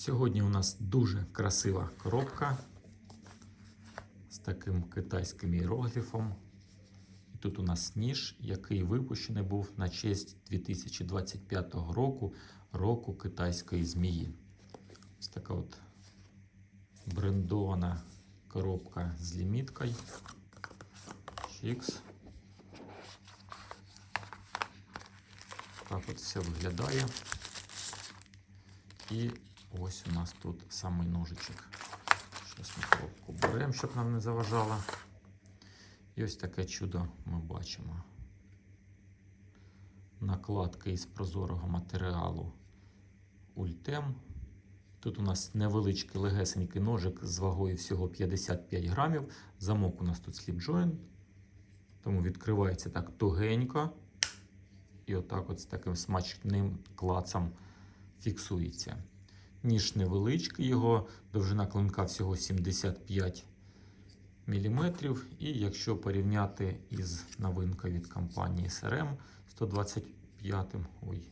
Сьогодні у нас дуже красива коробка з таким китайським іерогліфом. І тут у нас ніж, який випущений був на честь 2025 року, року китайської змії. Ось така от брендована коробка з ліміткою. Чікс. Так от все виглядає. І ось у нас тут самий ножичок. Зараз ми коробку беремо, щоб нам не заважало. І ось таке чудо ми бачимо. Накладка із прозорого матеріалу Ультем. Тут у нас невеличкий легесенький ножик з вагою всього 55 грамів. Замок у нас тут сліп-джойн. Тому відкривається так тугенько. І отак от з таким смачним клацом фіксується. Ніж невеличкий, його довжина клинка всього 75 мм. І якщо порівняти із новинкою від компанії SRM 125, ой,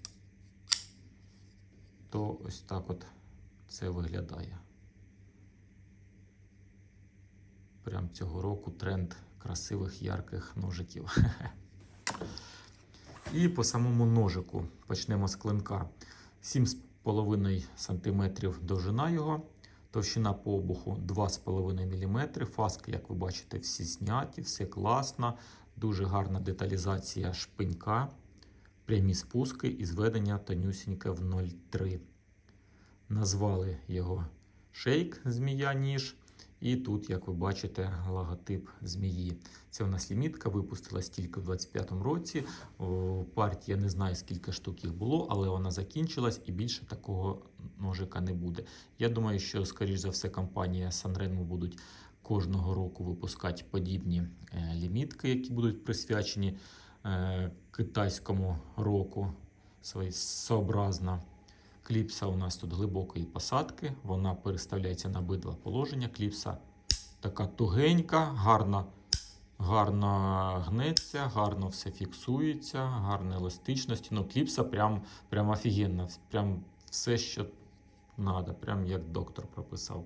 то ось так от це виглядає. Прям цього року тренд красивих ярких ножиків. І по самому ножику почнемо з клинка. 7,5 см довжина його, товщина по обуху 2,5 мм. Фаски, як ви бачите, всі зняті, все класно, дуже гарна деталізація шпинька, прямі спуски і зведення тонюсіньке в 0,3. Назвали його шейк змія ніж. І тут, як ви бачите, логотип змії. Це у нас лімітка, випустилась тільки в 25-му році. У партії я не знаю, скільки штук їх було, але вона закінчилась і більше такого ножика не буде. Я думаю, що, скоріш за все, компанія Sanremo будуть кожного року випускати подібні е, лімітки, які будуть присвячені е, китайському року. Своєобразно. Кліпса у нас тут глибокої посадки, вона переставляється на обидва положення. Кліпса така тугенька, гарно, гарно гнеться, гарно все фіксується, гарна еластичність. Ну, кліпса прям, прям офігенна, прям все, що треба, прям як доктор прописав.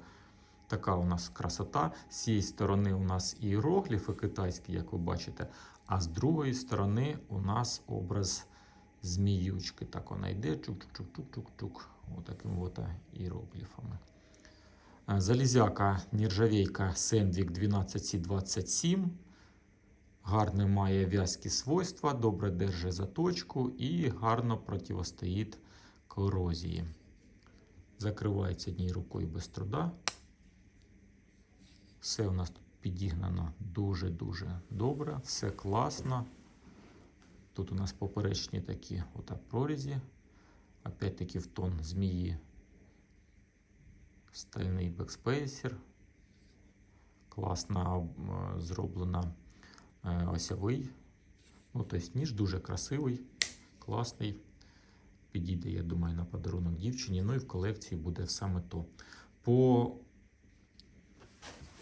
Така у нас красота. З цієї сторони у нас іерогліфи китайські, як ви бачите, а з другої сторони у нас образ зміючки. Так вона йде, чук-чук-чук-чук-чук. Отакими от іерогліфами. Залізяка нержавейка Сендвік 12C27. Гарне має в'язкі свойства, добре держить заточку і гарно протистоїть корозії. Закривається однією рукою без труда. Все у нас тут підігнано дуже-дуже добре, все класно. Тут у нас поперечні такі отак прорізі. Опять-таки в тон змії. Стальний бекспейсер. Класно е, зроблено е, осьовий. Ну, тобто ніж дуже красивий, класний. Підійде, я думаю, на подарунок дівчині. Ну і в колекції буде саме то. По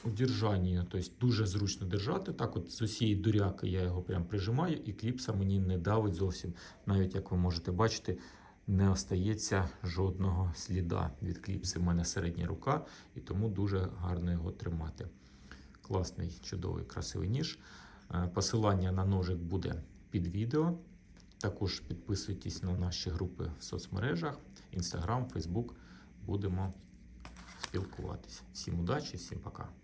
удержанню, тобто дуже зручно держати. Так, от з усієї дуряки я його прям прижимаю, і кліпса мені не давить зовсім. Навіть як ви можете бачити, не остається жодного сліда від кліпси. У мене середня рука, і тому дуже гарно його тримати. Класний, чудовий, красивий ніж. Е, Посилання на ножик буде під відео. Також підписуйтесь на наші групи в соцмережах, Instagram, Facebook. Будемо спілкуватися. Всім удачі, всім пока.